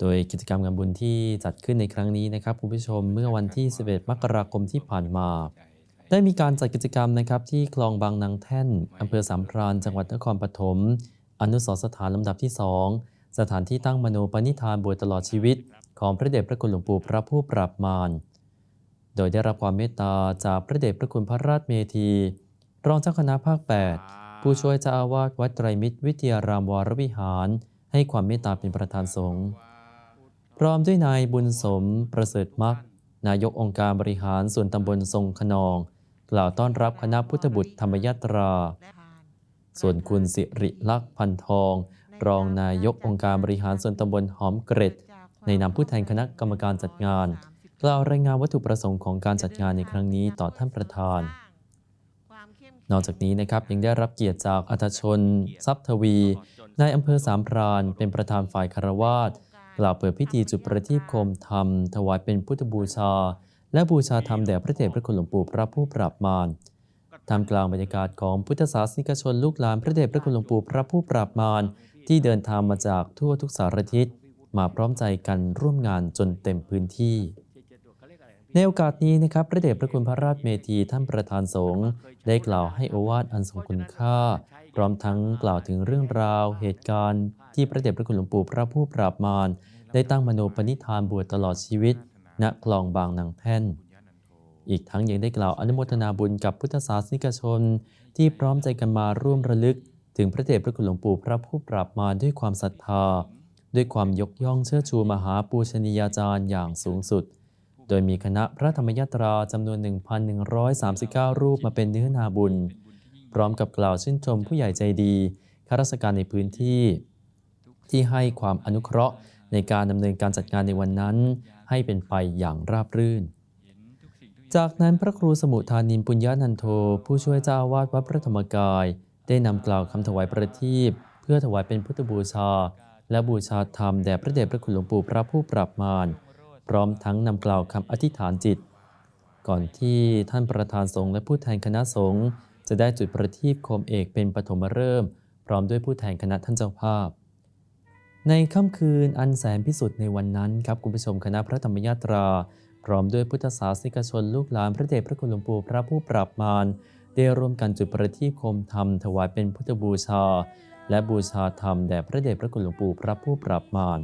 โดยกิจกรรมงานบุญที่จัดขึ้นในครั้งนี้นะครับคุณผู้ชมเมื่อวันที่ 11 มกราคมที่ผ่านมา ได้มีการจัดกิจกรรมนะครับที่คลองบางนางแท่นอำเภอสามพรานจังหวัดนครปฐมอนุสรสถานลำดับที่ 2 สถานที่ตั้งมโนปณิธานบวชตลอดชีวิต ของพระเดชพระคุณหลวงปู่พระผู้ปราบมารโดยได้รับความเมตตาจากพระเดชพระคุณพระราชเมธี รองเจ้าคณะภาค 8 ผู้ช่วยเจ้าอาวาสวัดไตรมิตรวิทยารามวรวิหาร ให้ความเมตตาเป็นประธานสงฆ์ พร้อมด้วยนายบุญสมประเสริฐมักนายกองค์การบริหารส่วนตำบลทรงขนอง กล่าวต้อนรับคณะพุทธบุตรธรรมยตรา ส่วนคุณสิริลักษณ์พันทอง รองนายกองค์การบริหารส่วนตำบลหอมเกร็ด ในนามผู้แทนคณะกรรมการจัดงาน กล่าวรายงานวัตถุประสงค์ของการจัดงานในครั้งนี้ต่อท่านประธาน นอกจากนี้นะครับยังได้รับเกียรติจากอัธชน ทรัพย์ทวีนายอำเภอสามพราน เป็นประธานฝ่ายคารวาส กล่าวเปิดพิธีจุดประทีปโคมธรรม ถวายเป็นพุทธบูชา และบูชาธรรมแด่พระเดชพระคุณหลวงปู่พระผู้ปราบมารท่ามกลางบรรยากาศของพุทธศาสนิกชนลูกหลานพระเดชพระคุณหลวงปู่พระผู้ปราบมารที่เดินทางมาจากทั่วทุกสารทิศมาพร้อมใจกันร่วมงานจนเต็มพื้นที่ ในโอกาสนี้นะครับพระเดชพระคุณพระราชเมธีท่านประธานสงฆ์ได้กล่าวให้อวาทอันทรงคุณค่าพร้อมทั้งกล่าวถึงเรื่องราวเหตุการณ์ที่พระเดชพระคุณหลวงปู่พระผู้ปราบมารได้ตั้งมโนปณิธานบวชตลอดชีวิต ณคลองบางนางแท่น อีกทั้งยังได้กล่าวอนุโมทนาบุญกับพุทธศาสนิกชน ที่พร้อมใจกันมาร่วมระลึก ถึงพระเดชพระคุณหลวงปู่พระผู้ปราบมารด้วยความศรัทธา ด้วยความยกย่องเชิดชูมหาปูชนียาจารย์อย่างสูงสุด โดยมีคณะพระธรรมยาตราจำนวน 1,139 รูปมาเป็นเนื้อนาบุญ พร้อมกับกล่าวชื่นชมผู้ใหญ่ใจดีข้าราชการในพื้นที่ ที่ให้ความอนุเคราะห์ในการดำเนินการจัดงานในวันนั้น ให้เป็นไปอย่างราบรื่น จากนั้นพระครูสมุทานินปุญญานันโท ผู้ช่วยเจ้าอาวาสวัดพระธรรมกาย ได้นำกล่าวคำถวายประทีปเพื่อถวายเป็นพุทธบูชา และบูชาธรรมแด่พระเดชพระคุณหลวงปู่พระผู้ปราบมารพร้อมทั้งนำกล่าวคำอธิษฐานจิต ก่อนที่ท่านประธานสงฆ์และผู้แทนคณะสงฆ์ จะได้จุดประทีปโคมเอกเป็นปฐมฤกษ์พร้อมด้วยผู้แทนคณะท่านเจ้าภาพ ในค่ำคืนอันแสนพิสุทธิ์ในวันนั้นครับคุณผู้ชมคณะพระธรรมยาตรา พร้อมด้วยพุทธศาสนิกชนลูกหลานพระเดชพระคุณหลวงปู่พระผู้ปราบมารได้ร่วมกันจุดประทีปโคมธรรมถวายเป็นพุทธบูชา และบูชาธรรมแด่พระเดชพระคุณหลวงปู่พระผู้ปราบมาร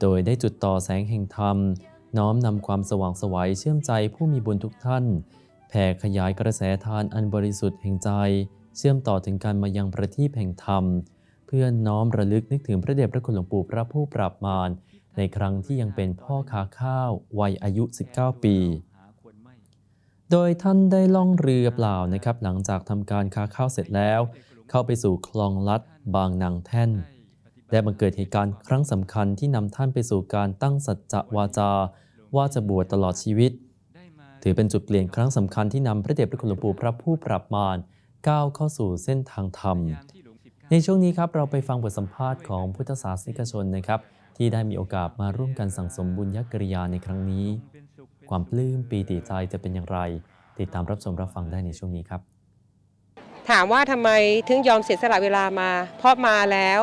โดยได้จุดต่อแสงแห่งธรรม น้อมนำความสว่างสวัยเชื่อมใจผู้มีบุญทุกท่าน ผ่ขยายกระแสทานอันบริสุทธิ์แห่งใจ เชื่อมต่อถึงการมายังประทีปแห่งธรรม เพื่อน้อมระลึกนึกถึงพระเดชพระคุณหลวงปู่พระผู้ปราบมารในครั้งที่ยังเป็นพ่อค้าข้าววัยอายุ 19 ปี โดยท่านได้ล่องเรือเปล่านะครับ หลังจากทำการค้าข้าวเสร็จแล้ว เข้าไปสู่คลองลัดบางนางแท่น ได้บังเกิดเหตุการณ์ครั้งสำคัญที่นำท่านไปสู่การตั้งสัจจวาจา ว่าจะบวชตลอดชีวิต ถือเป็นจุดเปลี่ยนครั้งสำคัญที่นำพระเดชพระคุณหลวงปู่พระผู้ปราบมารก้าวเข้าสู่เส้นทางธรรม ในช่วงนี้ครับเราไปฟังบทสัมภาษณ์ของพุทธศาสนิกชนนะครับ ที่ได้มีโอกาสมาร่วมกันสั่งสมบุญญกริยาในครั้งนี้ ความปลื้มปีติใจจะเป็นอย่างไร ติดตามรับชมรับฟังได้ในช่วงนี้ครับ ถามว่าทำไมถึงยอมเสียสละเวลามา เพราะมาแล้ว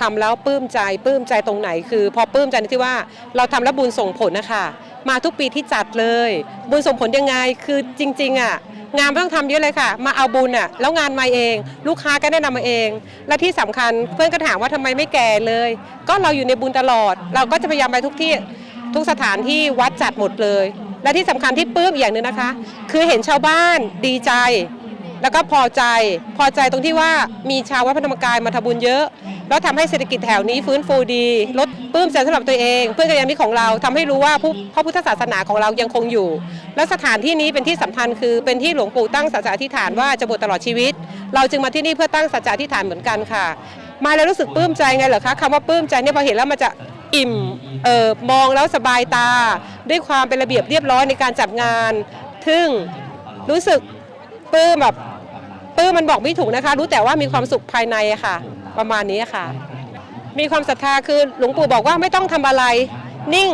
ทำแล้วปลื้มใจปลื้มใจตรงไหน คือ พอปลื้มใจที่ว่าเราทำแล้วบุญส่งผลนะคะ มาทุกปีที่จัดเลย บุญส่งผลยังไงคือจริงๆอะงานไม่ต้องทำเยอะเลยค่ะ มาเอาบุญอะแล้วงานมาเอง ลูกค้าก็แนะนำมาเอง และที่สำคัญเพื่อนก็ถามว่าทำไมไม่แก่เลย ก็เราอยู่ในบุญตลอด เราก็จะพยายามไปทุกที่ทุกสถานที่วัดจัดหมดเลย และที่สำคัญที่ปื้มอีกอย่างหนึ่งนะคะ คือเห็นชาวบ้านดีใจ แล้วก็พอใจ พอใจตรงที่ว่ามีชาววัดพระธรรมกายมาทำบุญเยอะ แล้วทำให้เศรษฐกิจแถวนี้ฟื้นฟูดีลดปลื้มใจสำหรับตัวเอง เพื่อนกัลยาณมิตรของเราทำให้รู้ว่าพระพุทธศาสนาของเรายังคงอยู่ และสถานที่นี้เป็นที่สำคัญคือเป็นที่หลวงปู่ตั้งสัจจะอธิษฐานว่าจะบวชตลอดชีวิต เราจึงมาที่นี่เพื่อตั้งสัจจะอธิษฐานเหมือนกันค่ะ มาแล้วรู้สึกปลื้มใจไงเหรอคะคำว่าปลื้มใจเนี่ยพอเห็นแล้วมันจะอิ่มเออมองแล้วสบายตา ด้วยความเป็นระเบียบเรียบร้อยในการจัดงานทึ่งรู้สึกปลื้มแบบปลื้มมันบอกไม่ถูกนะคะ รู้แต่ว่ามีความสุขภายในค่ะ ประมาณนี้ค่ะ มีความศรัทธาคือหลวงปู่บอกว่าไม่ต้องทำอะไร นิ่ง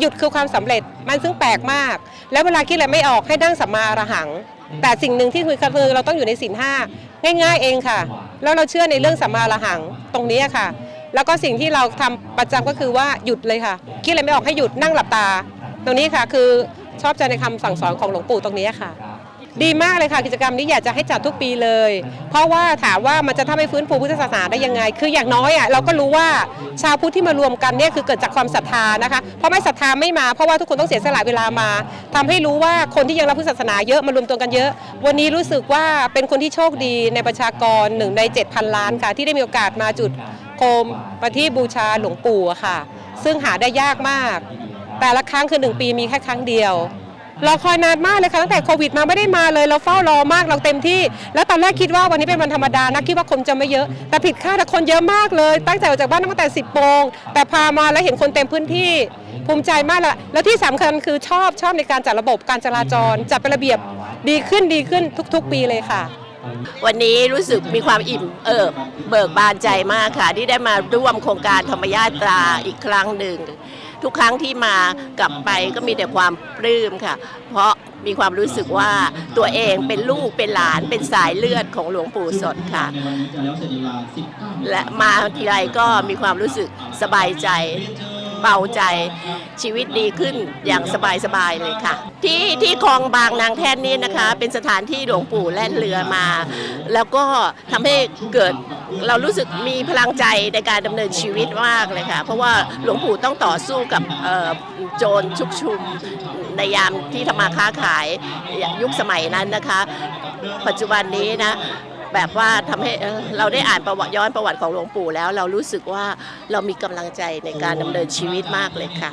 หยุดคือความสำเร็จมันซึ่งแปลกมาก แล้วเวลาคิดอะไรไม่ออกให้นั่งสัมมาอรหัง แต่สิ่งหนึ่งที่คุยกันคือเราต้องอยู่ในศีลห้าง่าย ๆ เองค่ะ แล้วเราเชื่อในเรื่องสัมมาอรหังตรงนี้ค่ะ แล้วก็สิ่งที่เราทำประจำก็คือว่าหยุดเลยค่ะ คิดอะไรไม่ออกให้หยุดนั่งหลับตา ตรงนี้ค่ะคือชอบใจในคำสั่งสอนของหลวงปู่ตรงนี้ค่ะ ดีมากเลยค่ะกิจกรรมนี้อยากจะให้จัดทุกปีเลย เพราะว่าถามว่ามันจะทำให้ฟื้นฟูพุทธศาสนาได้ยังไง คืออย่างน้อยอะเราก็รู้ว่าชาวพุทธที่มารวมกันเนี่ยคือเกิดจากความศรัทธานะคะเพราะไม่ศรัทธาไม่มาเพราะว่าทุกคนต้องเสียสละเวลามาทำให้รู้ว่าคนที่ยังรับพุทธศาสนาเยอะมารวมตัวกันเยอะ วันนี้รู้สึกว่าเป็นคนที่โชคดีในประชากรหนึ่งใน7,000 ล้านค่ะ ที่ได้มีโอกาสมาจุดโคมมาที่บูชาหลวงปู่ค่ะ ซึ่งหาได้ยากมาก แต่ละครั้งคือหนึ่งปีมีแค่ครั้งเดียว เราคอยนานมากเลยค่ะตั้งแต่โควิดมาไม่ได้มาเลย เราเฝ้ารอมากเราเต็มที่ แล้วตอนแรกคิดว่าวันนี้เป็นวันธรรมดานะคิดว่าคนจะไม่เยอะ แต่ผิดคาดแต่คนเยอะมากเลย ตั้งใจออกจากบ้านตั้งแต่ 10โมงแต่พามาแล้วเห็นคนเต็มพื้นที่ภูมิใจมากละแล้วที่สำคัญคือชอบชอบในการจัดระบบการจราจร จัดเป็นระเบียบดีขึ้นดีขึ้นทุก ๆ ปีเลยค่ะ วันนี้รู้สึกมีความอิ่มเอิบเบิกบานใจมากค่ะ ที่ได้มาร่วมโครงการธรรมญาตราอีกครั้งหนึ่ง ทุกครั้งที่มากลับไปก็มีแต่ความปลื้มค่ะ เพราะมีความรู้สึกว่าตัวเองเป็นลูกเป็นหลานเป็นสายเลือดของหลวงปู่สดค่ะ และมาทีไรก็มีความรู้สึกสบายใจ เบาใจชีวิตดีขึ้นอย่างสบายๆเลยค่ะ ที่ที่คลองบางนางแท่นนี่นะคะ เป็นสถานที่หลวงปู่แล่นเรือมา แล้วก็ทำให้เกิดเรารู้สึกมีพลังใจในการดำเนินชีวิตมากเลยค่ะ เพราะว่าหลวงปู่ต้องต่อสู้กับโจรชุกชุมในยามที่ทำมาค้าขายยุคสมัยนั้นนะคะ ปัจจุบันนี้นะ แบบว่าทำให้เราได้อ่านประวัติย้อนประวัติของหลวงปู่แล้ว เรารู้สึกว่าเรามีกำลังใจในการดำเนินชีวิตมากเลยค่ะ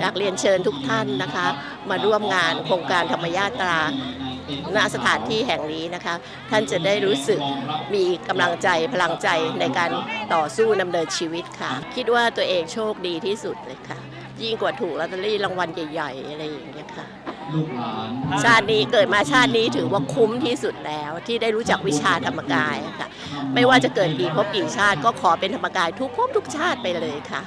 อยากเรียนเชิญทุกท่านนะคะ มาร่วมงานโครงการธรรมญาตราณสถานที่แห่งนี้นะคะ ท่านจะได้รู้สึกมีกำลังใจพลังใจในการต่อสู้ดำเนินชีวิตค่ะ คิดว่าตัวเองโชคดีที่สุดเลยค่ะ ยิ่งกว่าถูกลอตเตอรี่รางวัลใหญ่ ๆ อะไรอย่างเงี้ยค่ะ ชาตินี้เกิดมาชาตินี้ถือว่าคุ้มที่สุดแล้วที่ได้รู้จักวิชาธรรมกายค่ะ ไม่ว่าจะเกิดกี่ภพกี่ชาติก็ขอเป็นธรรมกายทุกภพทุกชาติไปเลยค่ะ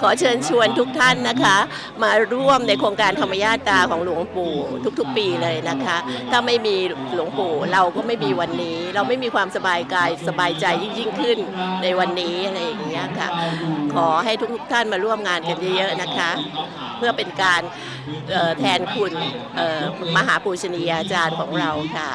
ขอเชิญชวนทุกท่านนะคะ มาร่วมในโครงการธรรมญาตาของหลวงปู่ทุกๆ ปีเลยนะคะ ถ้าไม่มีหลวงปู่เราก็ไม่มีวันนี้ เราไม่มีความสบายกายสบายใจยิ่งขึ้นในวันนี้อะไรอย่างเงี้ยค่ะ ขอให้ทุกๆท่านมาร่วมงานกันเยอะๆนะคะ เพื่อเป็นการแทนคุณมหาปูชนียาจารย์ของเราค่ะ